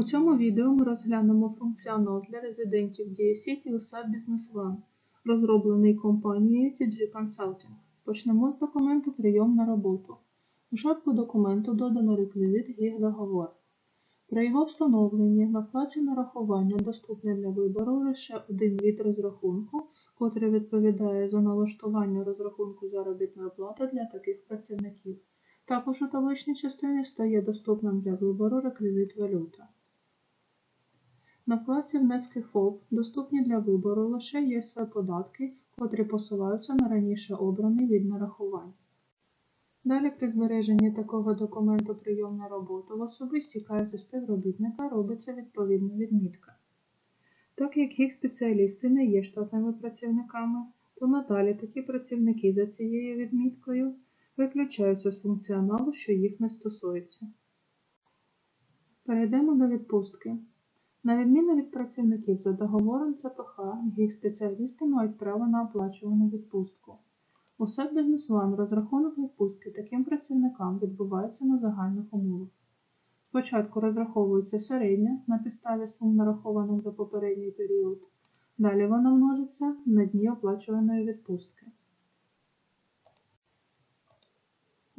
У цьому відео ми розглянемо функціонал для резидентів DiaCity USA Business One, розроблений компанією TG Consulting. Почнемо з документу Прийом на роботу. У шапку документу додано реквізит «Гіг-договор». При його встановленні на вкладці нарахування доступний для вибору лише один від розрахунку, котрий відповідає за налаштування розрахунку заробітної плати для таких працівників. Також у табличній частині стає доступним для вибору реквізит валюта. На вкладці Внески ФОП доступні для вибору лише ЄСВ податки, котрі посилаються на раніше обраний від нарахувань. Далі при збереженні такого документу прийом на роботу в особистій карті співробітника робиться відповідна відмітка. Так як їх спеціалісти не є штатними працівниками, то надалі такі працівники за цією відміткою виключаються з функціоналу, що їх не стосується. Перейдемо до відпустки. На відміну від працівників за договором ЦПХ, їх спеціалісти мають право на оплачувану відпустку. Усе бізнес-ван розрахунок відпустки таким працівникам відбувається на загальних умовах. Спочатку розраховується середня на підставі сум нарахованих за попередній період. Далі вона множиться на дні оплачуваної відпустки.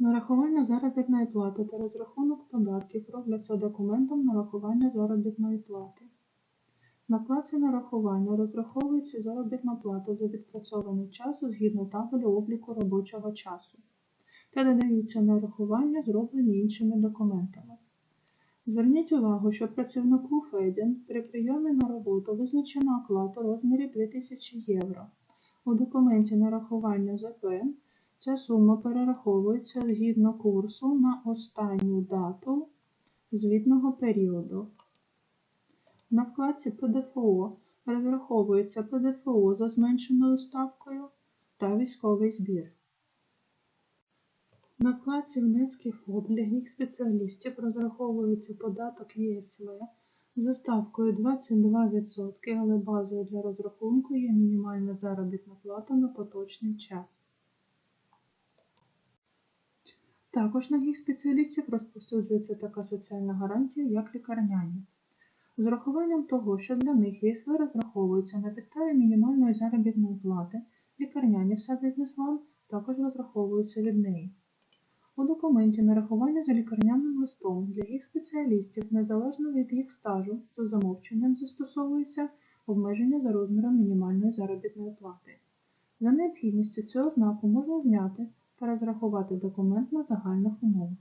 Нарахування заробітної плати та розрахунок податків робляться документом нарахування заробітної плати. На вкладці нарахування розраховується заробітна плата за відпрацьований час згідно табелі обліку робочого часу та додаються нарахування, зроблені іншими документами. Зверніть увагу, що працівнику Федін при прийомі на роботу визначено оклад у розмірі 2000 євро. У документі нарахування ЗП ця сума перераховується згідно курсу на останню дату звітного періоду. На вкладці ПДФО розраховується ПДФО за зменшеною ставкою та військовий збір. На вкладці внески ФОП для їх спеціалістів розраховується податок ЄСВ за ставкою 22%, але базою для розрахунку є мінімальна заробітна плата на поточний час. Також на їх спеціалістів розповсюджується така соціальна гарантія, як лікарняні. З урахуванням того, що для них ЄСВ розраховується на підставі мінімальної заробітної плати, лікарняні все бізнес-ван також розраховуються від неї. У документі нарахування за лікарняним листом для їх спеціалістів, незалежно від їх стажу, за замовченням застосовується обмеження за розміром мінімальної заробітної плати. За необхідністю цю ознаку можна зняти розрахувати документ на загальних умовах.